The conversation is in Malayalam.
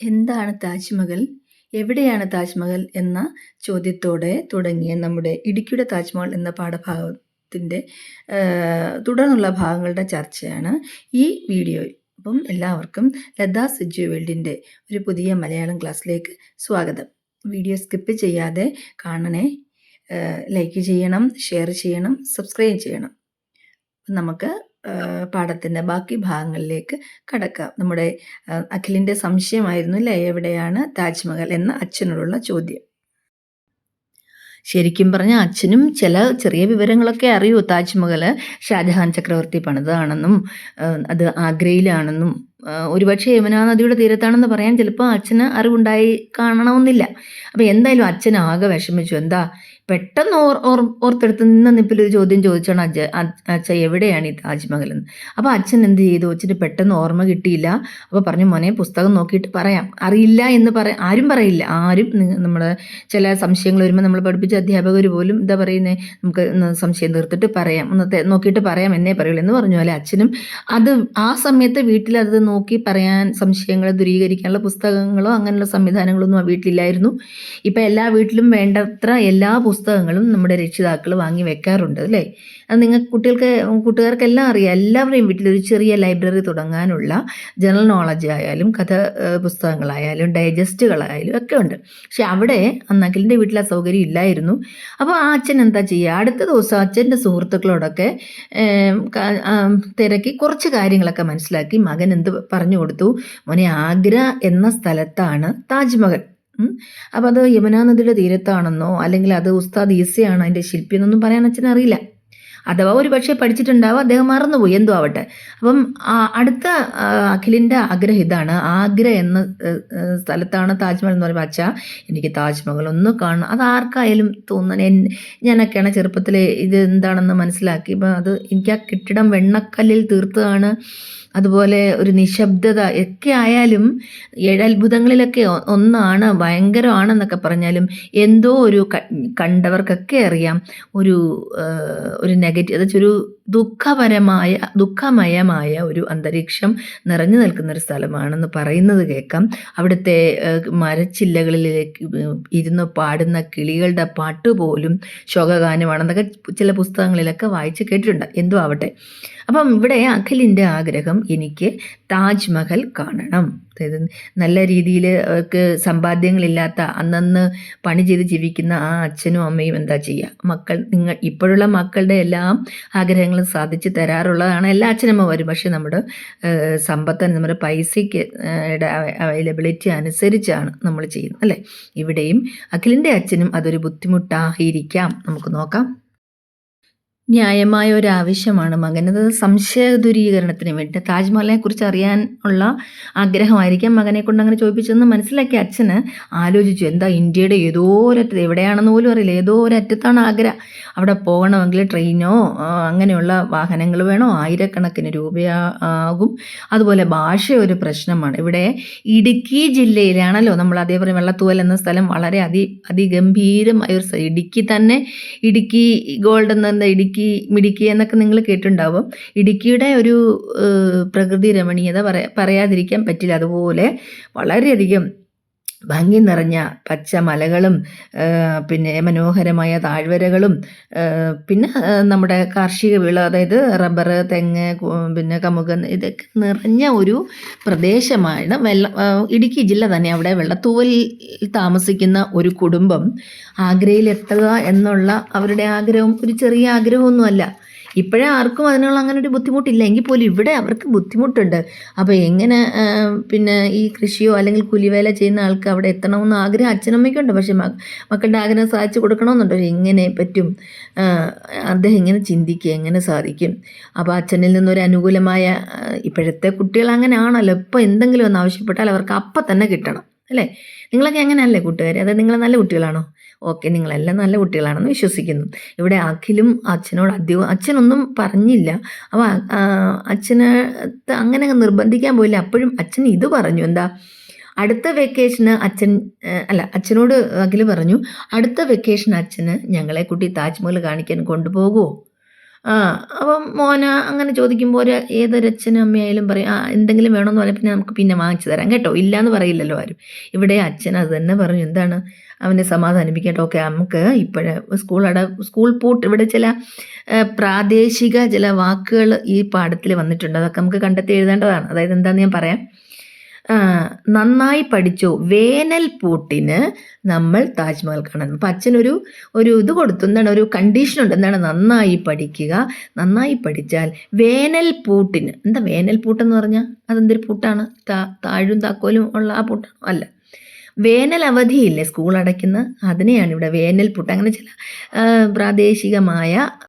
എന്താണ് താജ്മഹൽ? എവിടെയാണ് താജ്മഹൽ എന്ന ചോദ്യത്തോടെ തുടങ്ങിയ നമ്മുടെ ഇടുക്കിയുടെ താജ്മഹൽ എന്ന പാഠഭാഗത്തിന്റെ തുടർന്നുള്ള ഭാഗങ്ങളുടെ ചർച്ചയാണ് ഈ വീഡിയോയിൽ അപ്പം എല്ലാവർക്കും ലതാ സിജു വേൾഡിന്റെ ഒരു പുതിയ മലയാളം ക്ലാസ്സിലേക്ക് സ്വാഗതം. വീഡിയോ സ്കിപ്പ് ചെയ്യാതെ കാണണേ. ലൈക്ക് ചെയ്യണം ഷെയർ ചെയ്യണം സബ്സ്ക്രൈബ് ചെയ്യണം. നമുക്ക് പാഠത്തിന്റെ ബാക്കി ഭാഗങ്ങളിലേക്ക് കടക്കാം. നമ്മുടെ അഖിലിന്റെ സംശയമായിരുന്നു അല്ലേ? എവിടെയാണ് താജ്മഹൽ എന്ന അച്ഛനോടുള്ള ചോദ്യം. ശരിക്കും പറഞ്ഞാൽ അച്ഛനും ചില ചെറിയ വിവരങ്ങളൊക്കെ അറിയൂ. താജ്മഹൽ ഷാജഹാൻ ചക്രവർത്തി പണിതാണെന്നും അത് ആഗ്രയിലാണെന്നും ഒരുപക്ഷെ യമുനാ നദിയുടെ തീരത്താണെന്ന് പറയാൻ ചിലപ്പോൾ അച്ഛന് അറിവുണ്ടായി കാണണമെന്നില്ല. അപ്പോൾ എന്തായാലും അച്ഛൻ ആകെ വിഷമിച്ചു. എന്താ പെട്ടെന്ന് ഓർ ഓർ ഓർത്തെടുത്ത് നിന്ന് നിപ്പിലൊരു ചോദ്യം ചോദിച്ചാണ് അജ അച്ഛ എവിടെയാണ് ഈ താജ്മഹൽ എന്ന് അപ്പോൾ അച്ഛൻ എന്ത് ചെയ്തു? അച്ഛന് പെട്ടെന്ന് ഓർമ്മ കിട്ടിയില്ല. അപ്പോൾ പറഞ്ഞു മോനെ പുസ്തകം നോക്കിയിട്ട് പറയാം. അറിയില്ല എന്ന് പറ ആരും പറയില്ല. ആരും നമ്മൾ ചില സംശയങ്ങൾ വരുമ്പോൾ നമ്മൾ പഠിപ്പിച്ച അധ്യാപകർ പോലും എന്താ പറയുന്നത് നമുക്ക് സംശയം തീർത്തിട്ട് പറയാം. ഒന്ന് നോക്കിയിട്ട് പറയാം എന്നേ പറയുള്ളൂ എന്ന് പറഞ്ഞു. അല്ലെ അച്ഛനും അത് ആ സമയത്ത് വീട്ടിൽ അത് നോക്കി പറയാൻ സംശയങ്ങളെ ദൂരീകരിക്കാനുള്ള പുസ്തകങ്ങളോ അങ്ങനെയുള്ള സംവിധാനങ്ങളൊന്നും ആ വീട്ടിലില്ലായിരുന്നു. ഇപ്പം എല്ലാ വീട്ടിലും വേണ്ടത്ര എല്ലാ പുസ്തകങ്ങളും നമ്മുടെ രക്ഷിതാക്കൾ വാങ്ങി വെക്കാറുണ്ട് അല്ലേ? അത് നിങ്ങൾക്ക് കുട്ടികൾക്ക് കൂട്ടുകാർക്കെല്ലാം അറിയാം. എല്ലാവരുടെയും വീട്ടിലൊരു ചെറിയ ലൈബ്രറി തുടങ്ങാനുള്ള ജനറൽ നോളജ് ആയാലും കഥ പുസ്തകങ്ങളായാലും ഡൈജസ്റ്റുകളായാലും ഒക്കെ ഉണ്ട്. പക്ഷെ അവിടെ അന്നഖിലിന്റെ വീട്ടിൽ ആ സൗകര്യം ഇല്ലായിരുന്നു. അപ്പോൾ ആ അച്ഛൻ എന്താ ചെയ്യുക? അടുത്ത ദിവസം അച്ഛന്റെ സുഹൃത്തുക്കളോടൊക്കെ തിരക്കി കുറച്ച് കാര്യങ്ങളൊക്കെ മനസ്സിലാക്കി മകൻ എന്ത് പറഞ്ഞു കൊടുത്തു? മോനെ ആഗ്ര എന്ന സ്ഥലത്താണ് താജ്മഹൽ. അപ്പോൾ അത് യമുനാ നദിയുടെ തീരത്താണെന്നോ അല്ലെങ്കിൽ അത് ഉസ്താദ് ഈസയാണ് അതിന്റെ ശില്പി എന്നൊന്നും പറയാൻ അച്ഛനറിയില്ല അഥവാ ഒരു പക്ഷേ പഠിച്ചിട്ടുണ്ടാവും അദ്ദേഹം മറന്നുപോയി എന്തോ ആവട്ടെ. അപ്പം അടുത്ത അഖിലിന്റെ ആഗ്രഹം ഇതാണ്. ആഗ്ര എന്ന സ്ഥലത്താണ് താജ്മഹൽ എന്ന് പറയുമ്പോൾ അച്ഛാ എനിക്ക് താജ്മഹൽ ഒന്ന് കാണണം. അത് ആർക്കായാലും തോന്നുന്ന ഞാനൊക്കെയാണ് ചെറുപ്പത്തിൽ ഇത് എന്താണെന്ന് മനസ്സിലാക്കി. ഇപ്പം അത് എനിക്ക് ആ കെട്ടിടം വെണ്ണക്കല്ലിൽ തീർത്തതാണ്. അതുപോലെ ഒരു നിശബ്ദത ഒക്കെ ആയാലും ഏഴത്ഭുതങ്ങളിലൊക്കെ ഒന്നാണ് ഭയങ്കരമാണെന്നൊക്കെ പറഞ്ഞാലും എന്തോ ഒരു കണ്ടവർക്കൊക്കെ അറിയാം. ഒരു ഒരു നെഗറ്റീവ് അതായത് ഒരു ദുഃഖപരമായ ദുഃഖമയമായ ഒരു അന്തരീക്ഷം നിറഞ്ഞു നിൽക്കുന്ന ഒരു സ്ഥലമാണെന്ന് പറയുന്നത് കേൾക്കാം. അവിടുത്തെ മരച്ചില്ലകളിലേക്ക് ഇരുന്ന് പാടുന്ന കിളികളുടെ പാട്ട് പോലും ശോകഗാനമാണെന്നൊക്കെ ചില പുസ്തകങ്ങളിലൊക്കെ വായിച്ച് കേട്ടിട്ടുണ്ട്. എന്തോ ആവട്ടെ. അപ്പം ഇവിടെ അഖിലിന്റെ ആഗ്രഹം എനിക്ക് താജ്മഹൽ കാണണം. അതായത് നല്ല രീതിയിൽ അവർക്ക് സമ്പാദ്യങ്ങളില്ലാത്ത അന്നന്ന് പണി ചെയ്ത് ജീവിക്കുന്ന ആ അച്ഛനും അമ്മയും എന്താ ചെയ്യുക? മക്കൾ നിങ്ങൾ ഇപ്പോഴുള്ള മക്കളുടെ എല്ലാം ആഗ്രഹങ്ങളും സാധിച്ചു തരാറുള്ളതാണ്. എല്ലാ അച്ഛനമ്മമാരും പക്ഷേ നമ്മുടെ സമ്പത്തിന് നമ്മുടെ പൈസയ്ക്ക് അവൈലബിലിറ്റി അനുസരിച്ചാണ് നമ്മൾ ചെയ്യുന്നത് അല്ലേ? ഇവിടെയും അഖിലിന്റെ അച്ഛനും അതൊരു ബുദ്ധിമുട്ടായിരിക്കാം നമുക്ക് നോക്കാം. ന്യായമായ ഒരു ആവശ്യമാണ് മകനത് സംശയ ദൂരീകരണത്തിന് വേണ്ടി. താജ്മഹലിനെ കുറിച്ച് അറിയാൻ ഉള്ള ആഗ്രഹമായിരിക്കാം മകനെ കൊണ്ട് അങ്ങനെ ചോദിപ്പിച്ചതെന്ന് മനസ്സിലാക്കി അച്ഛന് ആലോചിച്ചു. എന്താ ഇന്ത്യയുടെ ഏതോ ഒരറ്റത്ത് എവിടെയാണെന്ന് പോലും അറിയില്ല. ഏതോ ഒരറ്റത്താണ് ആഗ്ര അവിടെ പോകണമെങ്കിൽ ട്രെയിനോ അങ്ങനെയുള്ള വാഹനങ്ങൾ വേണോ? ആയിരക്കണക്കിന് രൂപയാകും. അതുപോലെ ഭാഷ ഒരു പ്രശ്നമാണ്. ഇവിടെ ഇടുക്കി ജില്ലയിലാണല്ലോ നമ്മൾ അതേപോലെ വെള്ളത്തൂവൽ എന്ന സ്ഥലം വളരെ അതി അതിഗംഭീരമായ ഒരു ഇടുക്കി തന്നെ ഇടുക്കി ഗോൾഡ് എന്ന ഇടുക്കി ഇടുക്കി മിടുക്കി എന്നൊക്കെ നിങ്ങൾ കേട്ടിട്ടുണ്ടാവും. ഇടുക്കിയുടെ ഒരു പ്രകൃതി രമണീയത പറയാ പറയാതിരിക്കാൻ പറ്റില്ല. അതുപോലെ വളരെയധികം ഭംഗി നിറഞ്ഞ പച്ച മലകളും പിന്നെ മനോഹരമായ താഴ്വരകളും പിന്നെ നമ്മുടെ കാർഷിക വിള അതായത് റബ്ബർ തെങ്ങ് പിന്നെ കമുക് ഇതൊക്കെ നിറഞ്ഞ ഒരു പ്രദേശമാണ്. വെള്ള ഇടുക്കി ജില്ല തന്നെ അവിടെ വെള്ളത്തൂവൽ താമസിക്കുന്ന ഒരു കുടുംബം ആഗ്രയിലെത്തുക എന്നുള്ള അവരുടെ ആഗ്രഹം ഒരു ചെറിയ ആഗ്രഹമൊന്നുമല്ല. ഇപ്പോഴേ ആർക്കും അതിനുള്ള അങ്ങനെ ഒരു ബുദ്ധിമുട്ടില്ല. എങ്കിൽ പോലും ഇവിടെ അവർക്ക് ബുദ്ധിമുട്ടുണ്ട്. അപ്പോൾ എങ്ങനെ പിന്നെ ഈ കൃഷിയോ അല്ലെങ്കിൽ കൂലിവേല ചെയ്യുന്ന ആൾക്ക് അവിടെ എത്തണമെന്ന് ആഗ്രഹം അച്ഛനമ്മയ്ക്കുണ്ട് പക്ഷേ മക്കളുടെ ആഗ്രഹം സാധിച്ചു കൊടുക്കണമെന്നുണ്ടോ. എങ്ങനെ പറ്റും? അദ്ദേഹം എങ്ങനെ ചിന്തിക്കുക എങ്ങനെ സാധിക്കും? അപ്പോൾ അച്ഛനിൽ നിന്നൊരു അനുകൂലമായ ഇപ്പോഴത്തെ കുട്ടികൾ അങ്ങനെയാണല്ലോ. ഇപ്പോൾ എന്തെങ്കിലും ഒന്ന് ആവശ്യപ്പെട്ടാൽ അവർക്ക് അപ്പം തന്നെ കിട്ടണം. അല്ലേ? നിങ്ങളൊക്കെ എങ്ങനെയല്ലേ കൂട്ടുകാർ അതായത് നിങ്ങൾ നല്ല കുട്ടികളാണോ? ഓക്കെ നിങ്ങളെല്ലാം നല്ല കുട്ടികളാണെന്ന് വിശ്വസിക്കുന്നു. ഇവിടെ അഖിലും അച്ഛനോട് അധികം അച്ഛനൊന്നും പറഞ്ഞില്ല. അപ്പോൾ അച്ഛന് അങ്ങനെ നിർബന്ധിക്കാൻ പോയില്ല. അപ്പോഴും അച്ഛൻ ഇത് പറഞ്ഞു. എന്താ? അടുത്ത വെക്കേഷന് അച്ഛൻ അല്ല അച്ഛനോട് അഖിൽ പറഞ്ഞു അടുത്ത വെക്കേഷൻ അച്ഛന് ഞങ്ങളെ കുട്ടി താജ്മഹൽ കാണിക്കാൻ കൊണ്ടുപോകുമോ ആ അപ്പം മോന അങ്ങനെ ചോദിക്കുമ്പോൾ ഒരു ഏതൊരച്ഛനും അമ്മയായാലും പറയും ആ എന്തെങ്കിലും വേണമെന്ന് പറഞ്ഞാൽ പിന്നെ നമുക്ക് പിന്നെ വാങ്ങിച്ചു തരാം. കേട്ടോ ഇല്ല എന്ന് പറയില്ലല്ലോ ആരും. ഇവിടെ അച്ഛൻ അത് തന്നെ പറഞ്ഞു എന്താണ്? അവനെ സമാധാനിപ്പിക്കട്ടെ. ഓക്കെ നമുക്ക് ഇപ്പോഴ് സ്കൂൾ അട സ്കൂൾ പൂട്ട് ഇവിടെ ചില പ്രാദേശിക ചില വാക്കുകൾ ഈ പാഠത്തിൽ വന്നിട്ടുണ്ട്. അതൊക്കെ നമുക്ക് കണ്ടെത്തി എഴുതേണ്ടതാണ്. അതായത് എന്താണെന്ന് ഞാൻ പറയാം? നന്നായി പഠിച്ചു. വേനൽ പൂട്ടിന് നമ്മൾ താജ്മഹൽ കാണണം അപ്പം അച്ഛനൊരു ഒരു ഇത് കൊടുത്തു. എന്താണ്? ഒരു കണ്ടീഷൻ ഉണ്ട്. എന്താണ്? നന്നായി പഠിക്കുക. നന്നായി പഠിച്ചാൽ വേനൽ പൂട്ടിന്. എന്താ വേനൽ പൂട്ടെന്ന് പറഞ്ഞാൽ അതെന്തൊരു പൂട്ടാണ്? താ താഴും താക്കോലും ഉള്ള ആ പൂട്ടാണ്? അല്ല. വേനൽ അവധിയില്ലേ? സ്കൂൾ അടയ്ക്കുന്ന അതിനെയാണ് ഇവിടെ വേനൽ പൂട്ട്. അങ്ങനെ ചില പ്രാദേശികമായ